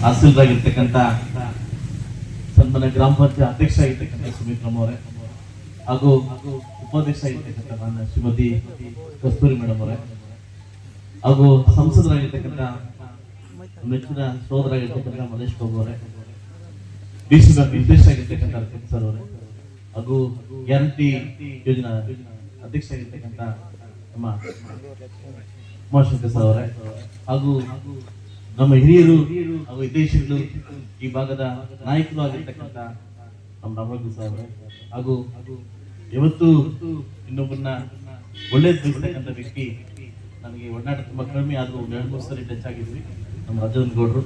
ತಹಸೀಲ್ದಾರ್ ಸನ್ಮಾನ ಗ್ರಾಮ ಪಂಚಾಯತ್ ಅಧ್ಯಕ್ಷ ಆಗಿರ್ತಕ್ಕಂಥ ಸುಮಿತ್ರಮ್ಮ ಅವರೇ ಹಾಗೂ ಉಪಾಧ್ಯಕ್ಷ ಆಗಿರ್ತಕ್ಕಂಥ ನನ್ನ ಶ್ರೀಮತಿ ಕಸ್ತೂರಿ ಮೇಡಮ್ ಅವರೇ ಹಾಗೂ ಸಂಸದರಾಗಿರ್ತಕ್ಕಂಥ ಮೆಚ್ಚಿನ ಸೋದರಾಗಿರ್ತಕ್ಕಂಥ ಮಲೇಶ್ ಬಾಬು ಅವರೇ ಬ್ಯಾಂಕ್ ನಿರ್ದೇಶ ಆಗಿರ್ತಕ್ಕಂಥ ಅರ್ಪಿತ್ ಸರ್ ಅವರೇ ಹಾಗೂ ಗ್ಯಾರಂಟಿ ಯೋಜನಾ ಅಧ್ಯಕ್ಷ ಆಗಿರ್ತಕ್ಕಂಥ ನಮ್ಮ ಉಮಾಶಂಕರ್ ಸರ್ ಅವರೇ ಹಾಗೂ ನಮ್ಮ ಹಿರಿಯರು ಹಾಗೂ ಹಿತೈಷಿಗಳು ಈ ಭಾಗದ ನಾಯಕರು ಆಗಿರ್ತಕ್ಕಂಥ ನಮ್ಮ ರಾಮರಾಜು ಅವರೇ ಹಾಗೂ ಇವತ್ತು ಇನ್ನೊಬ್ಬರನ್ನ ಒಳ್ಳೇದು ತಿಳಿಸ್ತಕ್ಕಂಥ ವ್ಯಕ್ತಿ ನನಗೆ ಒಡನಾಟ ತುಂಬ ಕಡಿಮೆ ಆದರೂ ಎರಡು ಮೂರು ಸರಿ ಟಚ್ ಆಗಿದ್ವಿ. ನಮ್ಮ ರಾಜವನ್ ಗೌಡ್ರು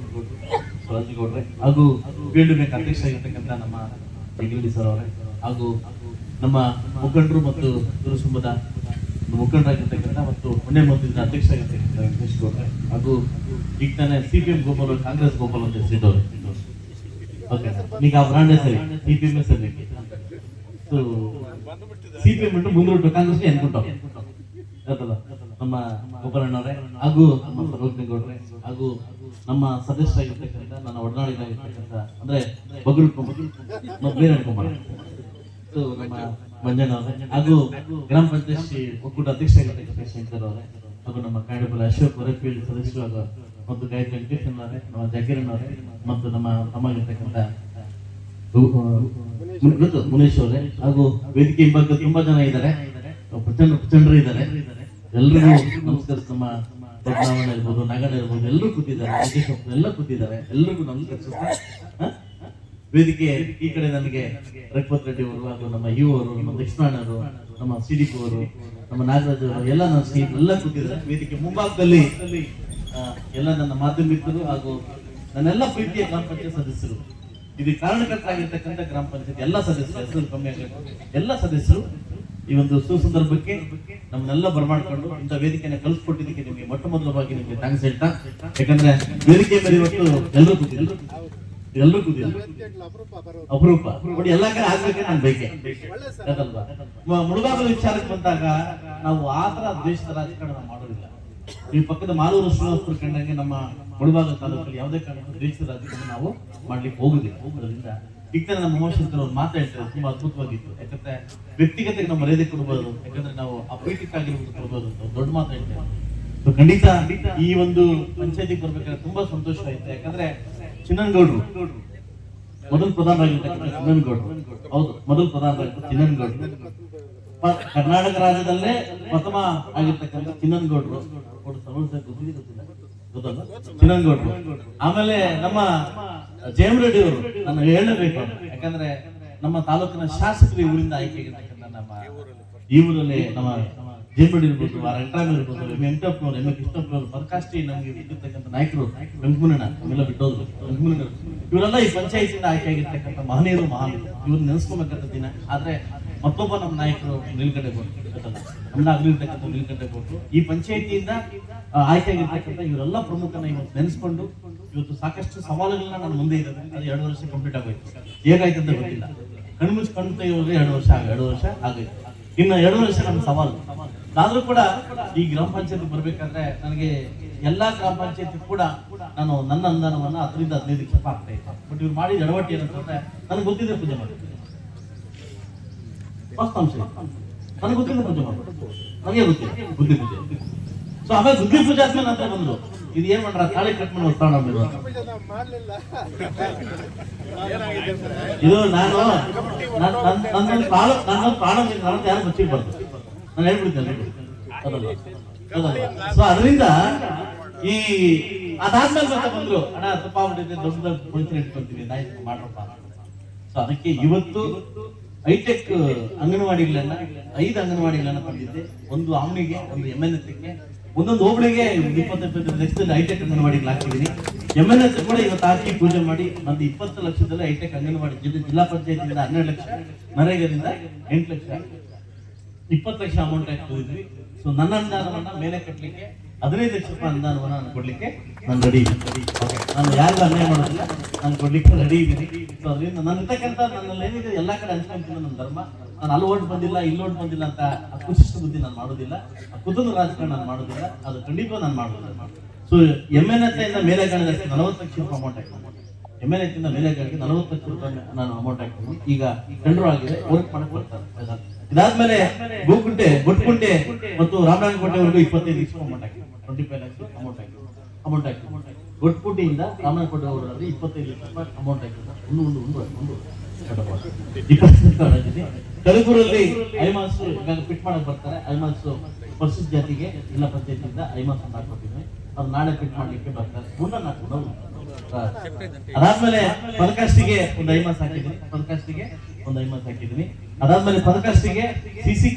ಸ್ವರಾಜ್ ಗೌಡ್ರೆ ಹಾಗೂ ಫೀಲ್ಡ್ ಬ್ಯಾಂಕ್ ಅಧ್ಯಕ್ಷ ಆಗಿರ್ತಕ್ಕಂಥ ನಮ್ಮ ಜಗಲ್ಡಿ ಸರ್ ಅವರೇ ಹಾಗೂ ನಮ್ಮ ಮುಖಂಡರು ಮತ್ತು ಕುರುಸುಂಬದ ಮುಖಂಡರಾಗಿರ್ತಕ್ಕಂಥ ಮತ್ತು ಮೊನ್ನೆ ಮಂತ್ರಿದ ಅಧ್ಯಕ್ಷ ಆಗಿರ್ತಕ್ಕಂಥ ವೆಂಕಟೇಶ್ ಗೌಡ್ರೆ ಹಾಗೂ ಈಗ ತಾನೇ C P M Gopal Congress Gopal ಅಂತ ಹೆಸರಿಟ್ಟವ್ರೆ ಓಕೆ ಈಗ ಆ ಬ್ರಾಂಡ್ ಸರಿ ಸಿ ಪಿ ಎಂ ಸರಿ ಸೊ ಸಿ ಪಿ ಎಂ ಬಿಟ್ಟು ಮುಂದೂಟು ಕಾಂಗ್ರೆಸ್ಗೆ ಅನ್ಕೊಂಡವ್ ಗೊತ್ತಲ್ಲ ನಮ್ಮ ಗೋಪಾಲಣ್ಣವ್ರೆ ಹಾಗೂ ನಮ್ಮ ಸರ್ವಜ್ಞ ಗೌಡ್ರೆ ಹಾಗೂ ನಮ್ಮ ಸದಸ್ಯರಾಗಿರ್ತಕ್ಕಂಥ ನನ್ನ ಒಡನಾಡಿನಾಗಿರ್ತಕ್ಕಂಥ ಅಂದ್ರೆ ಮತ್ತೆ ಬೇರೆ ಅನ್ಕೊಂಬಾರ ಸೊ ನಮ್ಮ ಮಂಜಣ್ಣ ಹಾಗೂ ಗ್ರಾಮ ಪಂಚಾಯತ್ ಒಕ್ಕೂಟ ಅಧ್ಯಕ್ಷ ಆಗಿರ್ತಕ್ಕಂಥ ಶಂಕರ್ ಅವರೇ, ಹಾಗೂ ನಮ್ಮ ಕಾಂಡಪುರ ಅಶೋಕ್ ಅವರೇ ಸದಸ್ಯರಾದ ಮತ್ತು ಗಾಯಕ ವೆಂಕಟೇಶನ್ ಅವರೇ, ನಮ್ಮ ಜಗೀರನ್ ಅವರೇ, ಮತ್ತು ನಮ್ಮ ತಮ್ಮ ಆಗಿರ್ತಕ್ಕಂಥ ಮುನೇಶ್ ಅವರೇ, ಹಾಗೂ ವೇದಿಕೆ ಹಿಂಭಾಗ ತುಂಬಾ ಜನ ಇದ್ದಾರೆ. ಪ್ರಚಂಡ, ಪ್ರಚಂಡರು ಇದ್ದಾರೆ. ಎಲ್ರಿಗೂ ನಮಸ್ಕಾರ, ನಮ್ಮ ಬದಲಾವಣೆ ಇರ್ಬೋದು ನಗರ ಇರ್ಬೋದು ಎಲ್ಲರೂ ಕೂತಿದ್ದಾರೆ ಎಲ್ಲ ಕೂತಿದ್ದಾರೆ. ಎಲ್ರಿಗೂ ನಮಸ್ಕರಿಸುತ್ತಾ? ವೇದಿಕೆ ಈ ಕಡೆ ನನಗೆ ರಘುಪತ್ ರೆಡ್ಡಿ ಅವರು ಹಾಗೂ ನಮ್ಮ ಯು ಅವರು, ನಮ್ಮ ದಕ್ಷಿಣಾಣರು ನಮ್ಮ ಸಿಡಿಪು ಅವರು, ನಮ್ಮ ನಾಗರಾಜ್ ಅವರು, ಎಲ್ಲ ನನ್ನ ಸ್ನೇಹಿತರೆಲ್ಲ ಕೂತಿದ್ದಾರೆ. ವೇದಿಕೆ ಮುಂಭಾಗದಲ್ಲಿ ಎಲ್ಲ ನನ್ನ ಮಾಧ್ಯಮಿಕರು ಹಾಗೂ ನನ್ನೆಲ್ಲ ಪ್ರೀತಿಯ ಗ್ರಾಮ ಪಂಚಾಯತ್ ಸದಸ್ಯರು. ಇದು ಕಾರಣಕರ್ತರಾಗಿರ್ತಕ್ಕಂಥ ಗ್ರಾಮ ಪಂಚಾಯತ್ ಎಲ್ಲ ಸದಸ್ಯರು, ಹೆಸರು ಕಮ್ಮಿ ಆಗಬೇಕು. ಎಲ್ಲ ಸದಸ್ಯರು ಈ ಒಂದು ಸುಸಂದರ್ಭಕ್ಕೆ ನಮ್ಮನ್ನೆಲ್ಲ ಬರ್ಮಾಡ್ಕೊಂಡು ಇಂಥ ವೇದಿಕೆಯನ್ನು ಕಲಿಸ್ಕೊಟ್ಟಿದ್ದಕ್ಕೆ ನಿಮಗೆ ಮೊಟ್ಟ ಮೊದಲವಾಗಿ ನಿಮಗೆ ಥ್ಯಾಂಕ್ಸ್ ಹೇಳ್ತಾ, ಯಾಕಂದ್ರೆ ವೇದಿಕೆ ಮೇಲೆ ಇವತ್ತು ಎಲ್ಲರೂ ಕೂತಿದ್ರು ಎಲ್ಲರೂ ಕುದಿಯಲ್ಲ ಅಪರೂಪ. ನೋಡಿ ಎಲ್ಲಾ ಕಡೆ ಆಗ್ಬೇಕೆ ನಾನು ಬೇಕೆ. ಯಾಕಲ್ವಾ ಮ- ವಿಚಾರಕ್ಕೆ ಬಂದಾಗ ನಾವು ಆ ತರ ದ್ವೇಷದ ರಾಜಕಾರಣ ಮಾಡೋದಿಲ್ಲ. ಈ ಪಕ್ಕದ ಮಾಲೂರು ಶ್ರೀನಿವಾಸರು ಕಂಡಂಗೆ ನಮ್ಮ ಮುಳುಬಾಗ ತಾಲೂಕಲ್ಲಿ ಯಾವುದೇ ಕಾರಣಕ್ಕೂ ದ್ವೇಷದ ರಾಜಕಾರಣ ನಾವು ಮಾಡ್ಲಿಕ್ಕೆ ಹೋಗುದಿಲ್ಲ. ಹೋಗೋದ್ರಿಂದ ಈಗ ನಮ್ಮ ಉಮಾಶಂಕರ್ ಅವ್ರು ಮಾತಾಡ್ತಾರೆ ತುಂಬಾ ಅದ್ಭುತವಾಗಿತ್ತು. ಯಾಕಂದ್ರೆ ವ್ಯಕ್ತಿಗತಕ್ಕೆ ನಾವು ಮರ್ಯಾದೆ ಕೊಡ್ಬೋದು, ಯಾಕಂದ್ರೆ ನಾವು ಅಪೈಟಿಕ್ ಆಗಿರ್ಬೋದು ಕೊಡ್ಬೋದು ಅಂತ ದೊಡ್ಡ ಮಾತಾಡ್ತೇವೆ ಖಂಡಿತ ಈ ಒಂದು ಪಂಚಾಯತಿಗೆ ಬರ್ಬೇಕಾದ್ರೆ ತುಂಬಾ ಸಂತೋಷ ಆಯ್ತು ಯಾಕಂದ್ರೆ ಚಿನ್ನನಗೌಡ್ರು. ಮೊದಲು ಪ್ರಧಾನರಾಗಿರ್ತಕ್ಕಂಥ ಚಿನ್ನನ್ಗೌಡರು. ಹೌದು ಮೊದಲ ಪ್ರಧಾನ ಚಿನ್ನನ್ಗೌಡರು. ಕರ್ನಾಟಕ ರಾಜ್ಯದಲ್ಲೇ ಪ್ರಥಮ ಆಗಿರ್ತಕ್ಕಂಥ ಚಿನ್ನನ್ಗೌಡರು. ಗೊತ್ತಿಲ್ಲ, ಗೊತ್ತಲ್ಲ. ಚಿನ್ನನ್ಗೌಡರು. ಆಮೇಲೆ ನಮ್ಮ ಜಯಮ್ ರೆಡ್ಡಿ ಅವರು ನಾನು ಹೇಳಬೇಕು. ಯಾಕಂದ್ರೆ ನಮ್ಮ ತಾಲೂಕಿನ ಶಾಸಕರು ಊರಿಂದ ಆಯ್ಕೆ ಆಗಿರ್ತಕ್ಕಂಥ ನಮ್ಮ ಈ ಊರಲ್ಲಿ ನಮ್ಮ ಜೇಮಡಿ ಇರ್ಬೋದು ರಂಗರಾಮ ಇರ್ಬೋದು ವೆಂಕಟಪ್ಪನವರು ಎಂ ಎ ಕೃಷ್ಣಪ್ಪನವರು ಪರಕಾಷ್ಟಿ ನಮಗೆ ಇರ್ತಕ್ಕಂಥ ನಾಯಕರು ವೆಂಕಮುನಣ್ಣ ಅವೆಲ್ಲ ಬಿಟ್ಟೋದ್ರು ವೆಂಕಮುನಣ್ಣ ಇವರೆಲ್ಲ ಈ ಪಂಚಾಯತಿಯಿಂದ ಆಯ್ಕೆ ಆಗಿರ್ತಕ್ಕಂಥ ಮಹನೀಯರು ಮಹಾನ್ ಇವ್ರು ನೆನೆಸ್ಕೊಬೇಕಂತ ದಿನ. ಆದರೆ ಮತ್ತೊಬ್ಬ ನಮ್ಮ ನಾಯಕರು ನಿಲ್ಗಡೆ ಕೊಟ್ಟು ನಮ್ಮ ನಿಲ್ಗಡೆ ಕೊಟ್ಟು ಈ ಪಂಚಾಯತಿಯಿಂದ ಆಯ್ಕೆ ಆಗಿರ್ತಕ್ಕಂಥ ಇವರೆಲ್ಲ ಪ್ರಮುಖನ ಇವತ್ತು ನೆನೆಸ್ಕೊಂಡು, ಇವತ್ತು ಸಾಕಷ್ಟು ಸವಾಲುಗಳನ್ನ ನಾನು ಮುಂದೆ ಇದೆ ಅದು ಎರಡು ವರ್ಷ ಕಂಪ್ಲೀಟ್ ಆಗೋಯ್ತು. ಹೇಗಾಯ್ತು ಅಂತ ಗೊತ್ತಿಲ್ಲ. ಕಣ್ಮುಚ್ಚು ಕಣ್ಣು ಇರೋದು ಎರಡು ವರ್ಷ ಆಗ ಎರಡು ವರ್ಷ ಆಗೋಯ್ತು. ಇನ್ನು ಎರಡು ವರ್ಷ ನಮ್ಮ ಸವಾಲು. ಆದ್ರೂ ಕೂಡ ಈ ಗ್ರಾಮ ಪಂಚಾಯತ್ ಬರ್ಬೇಕಂದ್ರೆ ನನಗೆ ಎಲ್ಲಾ ಗ್ರಾಮ ಪಂಚಾಯತ್ ಕೂಡ ನಾನು ನನ್ನ ಅನುದಾನವನ್ನ ಹತ್ತರಿಂದ ಹದಿನೈದು ಕ್ಷಪ ಆಗ್ತಾ ಇತ್ತು ಬಟ್ ಇವ್ರು ಮಾಡಿದ ಎಡವಟ್ಟು ಏನಂತಂದ್ರೆ ನನಗೆ ಗೊತ್ತಿದೆ ಪೂಜೆ ಮಾಡಿ. ನನಗೆ ಗೊತ್ತಿಲ್ಲ ಪೂಜೆ ಮಾಡಿ ನನಗೆ ಗೊತ್ತಿಲ್ಲ ಬುದ್ಧಿ ಪೂಜೆ ಸೊ ಆಮೇಲೆ ಬುದ್ಧಿ ಪೂಜೆ ಆದ್ಮೇಲೆ ಅಂತ ಬಂದ್ರು ಇದು ಏನ್ ಮಾಡ್ರ ತಾಳಿ ಕಟ್ ಮಾಡಿ ಇದು ನಾನು ನನ್ನ ಪ್ರಾಣ ನನ್ನ ಪ್ರಾಣ ಯಾರು ಮುಚ್ಚಿರ್ಬಾರ್ದು ನಾನು ಹೇಳ್ಬಿಡ್ತೇನೆ ಸೊ ಅದರಿಂದ ಈ ಅದಾದ್ಮೇಲೆ ಮತ್ತೆ ಬಂದ್ರು, ಅಣ್ಣ, ತಪ್ಪ ಆಗ್ಬಿಟ್ಟಿದೆ ದೊಡ್ಡ ದೊಡ್ಡ ಫಂಕ್ಷನ್ ಇಟ್ಕೊಂತೀವಿ ಆಯ್ತು ಮಾಡ್ರಪ್ಪ. ಸೊ ಅದಕ್ಕೆ ಇವತ್ತು ಹೈಟೆಕ್ ಅಂಗನವಾಡಿಗಳನ್ನ, ಐದು ಅಂಗನವಾಡಿಗಳನ್ನ ಪಡೆದಿದ್ದೆ ಒಂದು ಆಮ್ನಿಗೆ, ಒಂದು ಎಂ ಎನ್ ಎಸ್ಗೆ ಒಂದೊಂದು ಹೋಬಳಿಗೆ ಇಪ್ಪತ್ತೈದು ಲಕ್ಷದಲ್ಲಿ ಹೈಟೆಕ್ ಅಂಗನವಾಡಿಗಳು ಹಾಕಿದ್ದೀನಿ. ಎಂ ಎನ್ ಎಸ್ ಕೂಡ ಇವತ್ತು ಹಾಕಿ ಪೂಜೆ ಮಾಡಿ, ನಂದು ಇಪ್ಪತ್ತು ಲಕ್ಷದಲ್ಲಿ ಹೈಟೆಕ್ ಅಂಗನವಾಡಿ ಜಿಲ್ಲೆ ಪಂಚಾಯತಿಂದ ಹನ್ನೆರಡು ಲಕ್ಷ, ನರೇಗಾದಿಂದ ಎಂಟು ಲಕ್ಷ. ಇಪ್ಪತ್ತು ಲಕ್ಷ ಅಮೌಂಟ್ ಹಾಕಿದ್ವಿ ಸೊ ನನ್ನ ಅನುದಾನವನ್ನ ಮೇಲೆ ಕಟ್ಟಲಿಕ್ಕೆ ಹದಿನೈದು ಲಕ್ಷ ರೂಪಾಯಿ ಅನುದಾನವನ್ನ ನಾನು ಕೊಡ್ಲಿಕ್ಕೆ ನಾನು ರೆಡಿ ನಾನು ಯಾರಿಗೂ ಅನ್ಯಾಯ ಮಾಡೋದಿಲ್ಲ. ನಾನು ಕೊಡ್ಲಿಕ್ಕೆ ರೆಡಿ ಇದ್ದೀನಿ. ಸೊ ಅದರಿಂದ ನನ್ನ ಇರ್ತಕ್ಕಂಥ ನನ್ನಲ್ಲಿ ಏನಿದೆ, ಎಲ್ಲ ಕಡೆ ಹಂಚ್ಕೊಂತೀನಿ ನನ್ನ ಧರ್ಮ. ನಾನು ಅಲ್ಲಿ ಓಟ್ ಬಂದಿಲ್ಲ, ಇಲ್ಲಿ ಓಟ್ ಬಂದಿಲ್ಲ ಅಂತ ಆ ಕುಶಿಷ್ಟ ಬುದ್ಧಿ ನಾನು ಮಾಡೋದಿಲ್ಲ. ಕುತೂಹಲ ರಾಜಕಾರಣ ನಾನು ಮಾಡೋದಿಲ್ಲ. ಅದು ಖಂಡಿತ ನಾನು ಮಾಡೋದಿಲ್ಲ. ಸೊ ಎಂ ಎನ್ ಇಂದ ಮೇಲೆ ಕಾಣಿದಷ್ಟು ನಲವತ್ತು ಲಕ್ಷ ರೂಪಾಯಿ ಅಮೌಂಟ್ ಆಯ್ತು ಎಂ ಎಲ್ ಎತ್ತಿಂದ ಮೇಲೆ ಕಾಣಿಕೆ ನಲವತ್ತು ಲಕ್ಷ ರೂಪಾಯಿ ನಾನು ಅಮೌಂಟ್ ಹಾಕ್ತೀನಿ. ಈಗ ಟೆಂಡರ್ ಆಗಿದೆ. ವರ್ಕ್ ಮಾಡಕ್ಕೆ ಬರ್ತಾರೆ ಇದಾದ್ಮೇಲೆ ಗೋಕುಂಟೆ ಗೊಟ್ಕುಂಟೆ ಮತ್ತು ರಾಮನಾಯಕಕೋಟೆವರೆಗೂ ಇಪ್ಪತ್ತೈದು ಲಕ್ಷ ಅಮೌಂಟ್ ಹಾಕಿ ಟ್ವೆಂಟಿ ಫೈವ್ ಲ್ಯಾಕ್ಸ್ ಅಮೌಂಟ್ ಹಾಕಿ ಅಮೌಂಟ್ ಹಾಕಿ ಗೊಟ್ಕುಂಟೆಯಿಂದ ರಾಮನಾಯಕಕೋಟೆವರೆಗೆ ಇಪ್ಪತ್ತೈದು ಲಕ್ಷ ರೂಪಾಯಿ ಅಮೌಂಟ್ ಹಾಕಿ ಒಂದು ಒಂದು ಒಂದು. ಒಂದು ಕಲಬುರಲ್ಲಿ ಐಮಾಸ್ ಫಿಟ್ ಮಾಡಕ್ ಬರ್ತಾರೆ. ಐಮಾಸ್ ಪರ್ಸಿಸ್ ಜಾತಿಗೆ ಜಿಲ್ಲಾ ಪಂಚಾಯತಿಯಿಂದ ಐಮಾಸ್ ಅಂತ ಹಾಕೊಟ್ಟಿದ್ದೀನಿ ಅವ್ರು ನಾಳೆ ಫಿಟ್ ಮಾಡ್ಲಿಕ್ಕೆ ಬರ್ತಾರೆ. ಮುನ್ನ ನಾಲ್ಕು ಅದಾದ್ಮೇಲೆ ಪದಕಾಸ್ಟಿಗೆ ಒಂದು ಐಮಾಸ್ ಹಾಕಿದ್ದೀನಿ. ಪದಕಾಸ್ಟಿಗೆ ಒಂದು ಐವತ್ತು ಹಾಕಿದ್ವಿ ಅದಾದ್ಮೇಲೆ ಪದಕಾಸ್ಟಿಗೆ ಸಿ ಸಿ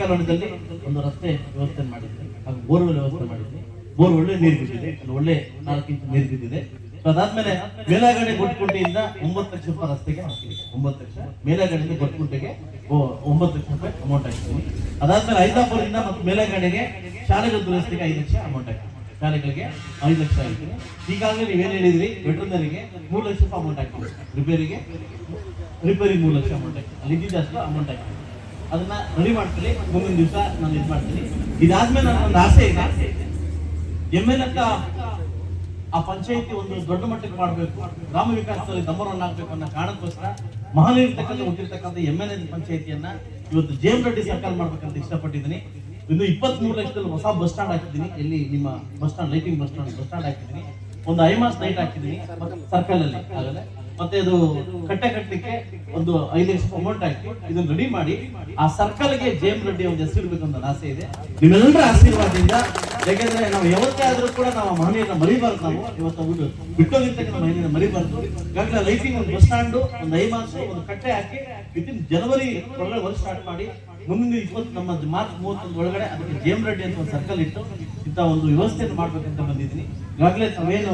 ಒಂದು ರಸ್ತೆ ವ್ಯವಸ್ಥೆ ಮಾಡಿದ್ವಿ ಹಾಗೂ ಬೋರ್ವೆಲ್ ವ್ಯವಸ್ಥೆ ಮಾಡಿದ್ವಿ ಬೋರ್ ಒಳ್ಳೆ ನೀರು ಬಿದ್ದಿದೆ. ಒಳ್ಳೆ ನಾಲ್ಕು ನೀರು ಬಿದ್ದಿದೆ. ಅದಾದ್ಮೇಲೆ ಮೇಲಾಗಡೆ ಗೊಟ್ಕುಂಟೆಯಿಂದ ಒಂಬತ್ತು ಲಕ್ಷ ರೂಪಾಯಿ ರಸ್ತೆಗೆ ಹಾಕಿದ್ವಿ ಒಂಬತ್ತು ಲಕ್ಷ. ಮೇಲಾಗಡೆಯಿಂದ ಗೊಟ್ಕುಂಟೆಗೆ ಒಂಬತ್ತು ಲಕ್ಷ ರೂಪಾಯಿ ಅಮೌಂಟ್ ಹಾಕಿದ್ವಿ ಅದಾದ್ಮೇಲೆ ಐದಾಪುರದಿಂದ ಮತ್ತು ಮೇಲಾಗಡೆಗೆ ಶಾಲೆಗಳ ದುರಸ್ತಿಗೆ ಐದು ಲಕ್ಷ ಅಮೌಂಟ್ ಹಾಕಿದ್ದೀನಿ. ಶಾಲೆಗಳಿಗೆ ಐದು ಲಕ್ಷ ಹಾಕಿದ್ದೀನಿ ಈಗಾಗಲೇ ನೀವೇನು ಹೇಳಿದ್ರಿ? ನನಗೆ ಮೂರು ಲಕ್ಷ ರೂಪಾಯಿ ಅಮೌಂಟ್ ಹಾಕಿದ್ದೀನಿ ರಿಪೇರಿಗೆ ರಿಪೇರಿಗೆ ಮೂರು ಲಕ್ಷ ಅಮೌಂಟ್ ಹಾಕಿ ಅಲ್ಲಿ ಇದ್ದಿದ್ದಷ್ಟು ಅಮೌಂಟ್ ಹಾಕಿ ಅದನ್ನ ರೆಡಿ ಮಾಡ್ತೀನಿ ಮುಂದಿನ ದಿವಸ ನಾನು ಇದು ಮಾಡ್ತೀನಿ. ಇದಾದ್ಮೇಲೆ ನನ್ನ ಒಂದು ಆಸೆ ಇದೆ. ಎಂ ಎಲ್ ಅಂತ ಆ ಪಂಚಾಯತಿ ಒಂದು ದೊಡ್ಡ ಮಟ್ಟಕ್ಕೆ ಮಾಡಬೇಕು. ಗ್ರಾಮ ವಿಕಾಸದಲ್ಲಿ ಒನ್ ಆಗ್ಬೇಕು ಅನ್ನೋ ಕಾರಣಕ್ಕೋಸ್ಕರ ಮಹಾನೀರ್ತಕ್ಕಂಥ ಹುಟ್ಟಿರ್ತಕ್ಕಂಥ ಎಂ ಎಲ್ ಎ ಪಂಚಾಯತಿಯನ್ನ ಇವತ್ತು ಜೇಮ್ ರೆಡ್ಡಿ ಸರ್ಕಾರ ಮಾಡ್ಬೇಕಂತ ಇಷ್ಟಪಟ್ಟಿದ್ದೀನಿ. ಇನ್ನು ಇಪ್ಪತ್ತ್ ಮೂರು ಲಕ್ಷದಲ್ಲಿ ಹೊಸ ಬಸ್ ಸ್ಟಾಂಡ್ ಹಾಕಿದ್ದೀನಿ. ಇಲ್ಲಿ ನಿಮ್ಮ bus stand, lighting bus stand bus stand ಹಾಕಿದ್ದೀನಿ. ಒಂದು ಐಮಾಸ್ ಲೈಟ್ ಹಾಕಿದ್ದೀನಿ ಸರ್ಕಲ್ ಅಲ್ಲಿ ಮತ್ತೆ ಅದು ಕಟ್ಟೆ ಕಟ್ಟಲಿಕ್ಕೆ ಒಂದು ಐದು ಲಕ್ಷ ಅಮೌಂಟ್ ಹಾಕಿ ಇದನ್ನ ರೆಡಿ ಮಾಡಿ, ಆ ಸರ್ಕಲ್ಗೆ ಜೇಮ್ ರೆಡ್ಡಿ ಒಂದು ಹೆಸರು ಅಂತ ಆಸೆ ಇದೆ. ನಿಮ್ಮೆಲ್ಲರ ಆಶೀರ್ವಾದದಿಂದ, ಯಾಕೆಂದ್ರೆ ನಾವು ಯಾವತ್ತೇ ಆದ್ರೂ ಕೂಡ ನಾವು ಮಹನೀಯರನ್ನ ಮರಿಬಾರ್ದು ನಾವು. ಇವತ್ತು ಬಿಟ್ಟು ಬಿಟ್ಟೋಗಿರ್ತಕ್ಕಂಥ ಮರಿಬಾರ್ದು. ಈಗಾಗಲೇ ಲೈಟಿಂಗ್ ಒಂದು ಬಸ್ ಸ್ಟಾಂಡ್, ಒಂದು ಐಮಾಸು, ಒಂದು ಕಟ್ಟೆ ಹಾಕಿ ವಿತಿನ್ ಜನವರಿ ಒಳಗಡೆ ವರ್ಕ್ ಸ್ಟಾರ್ಟ್ ಮಾಡಿ ಮುಂದಿನ ಇಪ್ಪತ್ತು ನಮ್ಮ ಮಾರ್ಚ್ ಮೂವತ್ತೊಂದು ಒಳಗಡೆ ಅದಕ್ಕೆ ಜೇಮ್ ರೆಡ್ಡಿ ಅಂತ ಒಂದು ಸರ್ಕಲ್ ಇಟ್ಟು ಇಂಥ ಒಂದು ವ್ಯವಸ್ಥೆಯನ್ನು ಮಾಡ್ಬೇಕಂತ ಬಂದಿದ್ದೀನಿ. ಈಗಾಗಲೇ ತಾವೇನು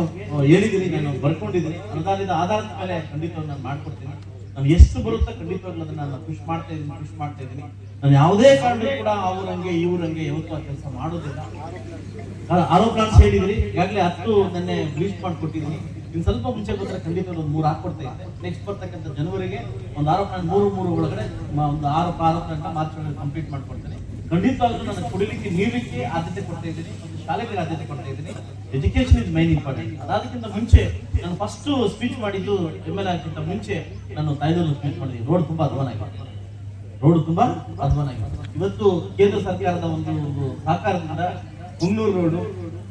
ಹೇಳಿದ್ದೀನಿ ನಾನು ಬರ್ಕೊಂಡಿದ್ದೀನಿ. ಅನುದಾನದ ಆಧಾರದ ಮೇಲೆ ಖಂಡಿತವಾಗಿ ನಾನು ಮಾಡ್ಕೊಡ್ತೀನಿ. ನಾನು ಎಷ್ಟು ಬರುತ್ತೋ ಖಂಡಿತವಾಗ್ಲೂ ಅದನ್ನ ನಾನು ಖುಷಿ ಮಾಡ್ತಾ ಇದ್ದೀನಿ ಖುಷಿ ಮಾಡ್ತಾ ಇದ್ದೀನಿ. ನಾನು ಯಾವುದೇ ಕಾರಣಕ್ಕೂ ಕೂಡ ಅವ್ರಂಗೆ ಇವ್ರಂಗೆ ಯಾವತ್ತೂ ಆ ಕೆಲಸ ಮಾಡೋದಿಲ್ಲ. ಆರೋ ಪ್ಲಾನ್ಸ್ ಹೇಳಿದ್ರಿ. ಈಗಾಗಲೇ ಹತ್ತು ನೆನ್ನೆ ಬ್ಲೀಚ್ ಮಾಡ್ಕೊಟ್ಟಿದ್ದೀನಿ ಇನ್ನು ಸ್ವಲ್ಪ ಮುಂಚೆ ಬಂದ್ರೆ ಖಂಡಿತ ಒಂದು ಮೂರು ಹಾಕೊಡ್ತಾ ಇದ್ದೆ. ನೆಕ್ಸ್ಟ್ ಬರ್ತಕ್ಕಂಥ ಜನವರಿಗೆ ಒಂದು ಆರು ಪ್ಲಾನ್ ಮೂರು ಮೂರು ಒಳಗಡೆ ಒಂದು ಆರು ಆರು ಪ್ಲಾನ್ ಮಾರ್ಚ್ ಒಳಗೆ ಕಂಪ್ಲೀಟ್ ಮಾಡ್ಕೊಡ್ತೇನೆ. ಖಂಡಿತವಾಗ್ಲೂ ನಾನು ಕುಡಿಲಿಕ್ಕೆ ನೀರ್ಲಿಕ್ಕೆ ಆದ್ಯತೆ ಕೊಡ್ತಾ ಇದ್ದೀನಿ ಶಾಲೆಗಳಿಗೆ ಆದ್ಯತೆ ಕೊಡ್ತಾ ಇದ್ದೀನಿ. ಎಜುಕೇಶನ್ ಇಸ್ ಮೈನ್ ಇಂಪಾರ್ಟೆಂಟ್ ಅದಾದಕ್ಕಿಂತ ಮುಂಚೆ ನಾನು ಫಸ್ಟ್ ಸ್ಪೀಚ್ ಮಾಡಿದ್ದು ಎಂ ಎಲ್ ಆಗಿಂತ ಮುಂಚೆ ನಾನು ತಾಯ್ದಲ್ಲೂ ಸ್ಪೀಚ್ ಮಾಡಿದ್ದೀನಿ. ರೋಡ್ ತುಂಬಾ ಅಧ್ವಾನ ರೋಡ್ ತುಂಬಾ ಅಧ್ವಾನ ಇವತ್ತು ಕೇಂದ್ರ ಸರ್ಕಾರದ ಒಂದು ಒಂದು ಸಹಕಾರದಿಂದ ಹುಣ್ಣೂರು ರೋಡು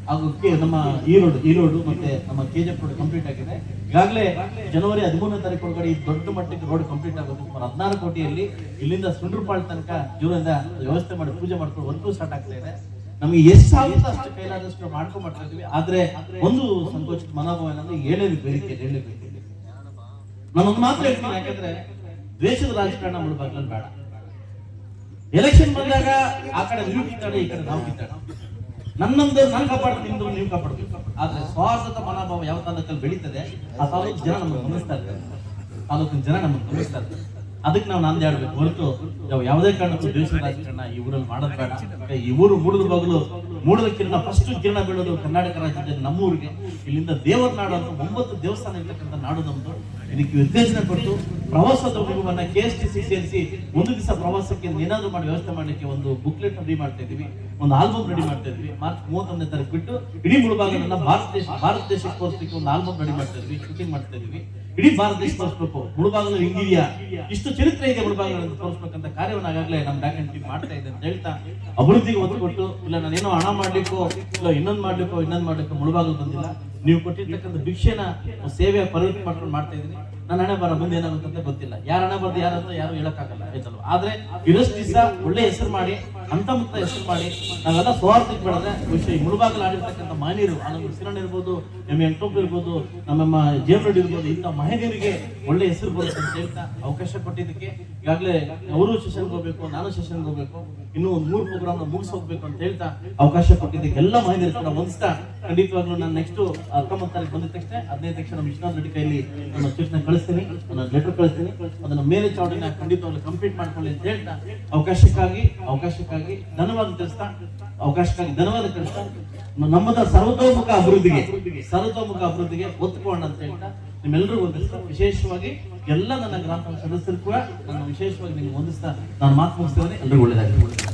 ಹಾಗೂ ನಮ್ಮ ಈರೋಡ್, ಈರೋಡು ಮತ್ತೆ ನಮ್ಮ ಕೆಜೆಪ್ ರೋಡ್ ಕಂಪ್ಲೀಟ್ ಆಗಿದೆ. ಈಗಾಗಲೇ ಜನವರಿ ಹದಿಮೂರನೇ ತಾರೀಕು ಒಳಗಡೆ ಈ ದೊಡ್ಡ ಮಟ್ಟಕ್ಕೆ ರೋಡ್ ಕಂಪ್ಲೀಟ್ ಆಗೋದು ಸುಮಾರು ಹದಿನಾರು ಕೋಟಿಯಲ್ಲಿ ಇಲ್ಲಿಂದ ಸುಂಡ್ರಪಾಳ್ ತನಕ ಜೀವನದ ವ್ಯವಸ್ಥೆ ಮಾಡಿ ಪೂಜೆ ಮಾಡ್ಕೊಂಡು ವರ್ಕು ಸ್ಟಾರ್ಟ್ ಆಗ್ತಾ ಇದೆ. ನಮಗೆ ಎಷ್ಟು ಸಾವಿರ ಅಷ್ಟು ಕೈಲಾದಷ್ಟು ಮಾಡ್ಕೊಂಡು ಮಾಡ್ತಾ ಆದ್ರೆ ಒಂದು ಸಂಕೋಚಿತ ಮನೋಭಾವ ಏನಂದ್ರೆ ಹೇಳಲೇಬೇಕು ವೇದಿಕೆ ನಾನು ನಾನೊಂದು ಮಾತ್ರ ಹೇಳ್ತೀನಿ ಯಾಕಂದ್ರೆ ದ್ವೇಷದ ರಾಜಕಾರಣ ಮಾಡಬಾರ್ದು ಬೇಡ. ಎಲೆಕ್ಷನ್ ಬಂದಾಗ ಆ ಕಡೆ ನೀವು ಕಿತ್ತಾಡ ಈ ಕಡೆ ನಾವು ಕಿತ್ತಾಡ ನನ್ನೊಂದು ನಾನು ಕಾಪಾಡ್ತೀನಿ, ನಿಮ್ದು ನೀವು ಕಾಪಾಡ್ತೀವಿ ಆದ್ರೆ ಸ್ವಾರ್ಥದ ಮನೋಭಾವ ಯಾವ ತಾಲೂಕಲ್ಲಿ ಬೆಳೀತದೆ, ಆ ತಾಲೂಕು ಜನ ನಮ್ಮನ್ನು ಗಮನಿಸ್ತಾ ಇರ್ತಾರೆ ತಾಲೂಕಿನ ಜನ ನಮ್ಮನ್ನು ಗಮನಿಸ್ತಾ ಇರ್ತಾರೆ ಅದಕ್ಕೆ ನಾವು ನಂದು ಹೇಳ್ಬೇಕು ಹೊರತು ನಾವು ಯಾವುದೇ ಕಾರಣಕ್ಕೂ ದೇಶದ ರಾಜಕಾರಣ ಈ ಊರಲ್ಲಿ ಮಾಡೋದು ಬೇಡ. ಇವರು ಮೂಡದ ಬಾಗಿಲು ಮೂಡದ ಕಿರಣ ಫಸ್ಟ್ ಕಿರಣ ಬೀಳೋದು ಕರ್ನಾಟಕ ರಾಜ್ಯದಲ್ಲಿ ನಮ್ಮೂರಿಗೆ ಇಲ್ಲಿಂದ ದೇವರ ನಾಡು ಅಂತ ಒಂಬತ್ತು ದೇವಸ್ಥಾನ ಇರ್ತಕ್ಕಂಥ ನಾಡು ನಮ್ದು. ಇದಕ್ಕೆ ಉತ್ತೇಜನ ಕೊಟ್ಟು ಪ್ರವಾಸೋದ್ಯಮವನ್ನು ಕೆ ಎಸ್ ಟಿ ಸಿ ಸೇರಿಸಿ ಒಂದು ದಿವಸ ಪ್ರವಾಸಕ್ಕೆ ಏನಾದರೂ ಮಾಡಿ ವ್ಯವಸ್ಥೆ ಮಾಡಲಿಕ್ಕೆ ಒಂದು ಬುಕ್ಲೆಟ್ ರೆಡಿ ಮಾಡ್ತಾ ಇದ್ದೀವಿ. ಒಂದು ಆಲ್ಬಮ್ ರೆಡಿ ಮಾಡ್ತಾ ಇದ್ವಿ ಮಾರ್ಚ್ ಮೂವತ್ತೊಂದನೇ ತಾರೀಕು ಬಿಟ್ಟು ಇಡೀ ಮುಳುಭಾಗದನ್ನ ಭಾರತ ದೇಶ, ಭಾರತ ದೇಶಕ್ಕೆ ಒಂದು ಆಲ್ಬಮ್ ರೆಡಿ ಮಾಡ್ತಾ ಇದ್ವಿ ಶೂಟಿಂಗ್ ಮಾಡ್ತಾ ಇದ್ವಿ ಇಡೀ ಭಾರತ ದೇಶ ತೋರಿಸ್ಬೇಕು ಮುಳುಭಾಗದಲ್ಲಿ ಹಿಂಗಿದೆಯಾ? ಇಷ್ಟು ಚರಿತ್ರೆ ಇದೆ ಮುಳುಭಾಗಗಳನ್ನು ತೋರಿಸ್ಬೇಕಂತ ಕಾರ್ಯವನ್ನು ಆಗಾಗಲೇ ನಮ್ಮ ಬ್ಯಾಂಕ್ ಟೀಮ್ ಮಾಡ್ತಾ ಇದೆ ಅಂತ ಹೇಳ್ತಾ ಅಭಿವೃದ್ಧಿಗೆ ಒತ್ತು ಕೊಟ್ಟು, ಇಲ್ಲ ನಾನೇನೋ ಹಣ ಮಾಡ್ಲಿಕ್ಕೋ, ಇಲ್ಲ ಇನ್ನೊಂದು ಮಾಡ್ಲಿಕ್ಕೋ ಇನ್ನೊಂದು ಮಾಡ್ಲಿಕ್ಕೋ ಮುಳುಭಾಗಲು ಬಂದಿಲ್ಲ. ನೀವು ಕೊಟ್ಟಿರ್ತಕ್ಕಂಥ ಭಿಕ್ಷೆನ ಸೇವೆ ಮಾಡ್ಕೊಂಡು ಮಾಡ್ತಾ ಇದ್ದೀನಿ. ನನ್ನ ಹಣೆ ಬರ ಮುಂದೆ ಏನಾಗುತ್ತೆ ಅಂತ ಗೊತ್ತಿಲ್ಲ. ಯಾರ ಹಣೆ ಬರ್ದು ಯಾರು ಅಂತ ಯಾರು ಹೇಳಕ್ಕಾಗಲ್ಲ ಆಯ್ತಲ್ವ? ಆದ್ರೆ ಇರಷ್ಟು ದಿವಸ ಒಳ್ಳೆ ಹೆಸರು ಮಾಡಿ ಅಂತ ಮುಕ್ತ ಹೆಸರು ಮಾಡಿ, ನಾವೆಲ್ಲ ಸ್ವಾರ್ಥಕ್ಕೆ ಬೆಳೆದ್ರೆ ವಿಷಯ ಮುಳುಬಾಗಲು ಆಡಿರ್ತಕ್ಕಂಥ ಮಹನೀಯರು ನಮ್ಮ ಕಿರಣ್ ಇರ್ಬೋದು, ಎಂ. ಟೋಪ್ ಇರ್ಬೋದು, ನಮ್ಮಮ್ಮ ಜೇಬ್ರೆಡ್ ಇರ್ಬೋದು, ಇಂಥ ಮಹನೀಯರಿಗೆ ಒಳ್ಳೆ ಹೆಸರು ಬರುತ್ತೆ ಅಂತ ಹೇಳ್ತಾ ಅವಕಾಶ ಕೊಟ್ಟಿದ್ದಕ್ಕೆ ಈಗಾಗಲೇ ಅವರು ಸೆಷನ್ಗೆ ಹೋಗ್ಬೇಕು, ನಾನು ಸೆಷನ್ಗೆ ಹೋಗ್ಬೇಕು, ಇನ್ನೂ ಒಂದು ಮೂರು ಪ್ರೋಗ್ರಾಮ್ ಮುಗಿಸ್ ಹೋಗ್ಬೇಕು ಅಂತ ಹೇಳ್ತಾ ಅವಕಾಶ ಕೊಟ್ಟಿದ್ದಕ್ಕೆ ಎಲ್ಲ ಮಹನೀಯರು ಕೂಡ ಹೊಂದಿಸ್ತಾ ಖಂಡಿತವಾಗ್ಲೂ ನಾನು ನೆಕ್ಸ್ಟ್ ಹತ್ತೊಂಬತ್ತು ತಾರೀಕು ಬಂದ ತಕ್ಷಣ, ಹದಿನೈದು ತಕ್ಷಣ ನಮ್ಮ ವಿಶ್ವನಾಥ್ ರೆಡ್ಡಿ ಕೈಲಿ ಚಿಟ್ನ ಕಳಿಸ್ತೀನಿ ಒಂದು ಲೆಟರ್ ಕಳಿಸ್ತೀನಿ, ಅದನ್ನ ಮೇಲೆ ಚೌಡನ್ನ ಖಂಡಿತವಾಗ್ಲೂ ಕಂಪ್ಲೀಟ್ ಮಾಡ್ಕೊಳ್ಳಿ ಅಂತ ಹೇಳ್ತಾ, ಅವಕಾಶಕ್ಕಾಗಿ ಅವಕಾಶಕ್ಕಾಗಿ ಧನ್ಯವಾದ ತಿಳಿಸ್ತಾ, ಅವಕಾಶಕ್ಕಾಗಿ ಧನ್ಯವಾದ ಕಳಿಸ್ತಾ ನಮ್ಮದ ಸರ್ವತೋಮುಖ ಅಭಿವೃದ್ಧಿಗೆ ಸರ್ವತೋಮುಖ ಅಭಿವೃದ್ಧಿಗೆ ಒತ್ತುಕೋಣ ಅಂತ ಹೇಳ್ತಾ ನಿಮ್ಮೆಲ್ಲರಿಗೂ ಒಂದಿಸ್ತಾ ವಿಶೇಷವಾಗಿ ಎಲ್ಲ ನನ್ನ ಗ್ರಾಮ ಸದಸ್ಯರು ಕೂಡ ನಾನು ವಿಶೇಷವಾಗಿ ನಿಮ್ಗೆ ಹೊಂದಿಸ್ತಾ ನಾನು ಮಾತು ಮುಗಿಸ್ತೇನೆ ಎಲ್ಲರಿಗೂ ಒಳ್ಳೆಯದಾಗಿ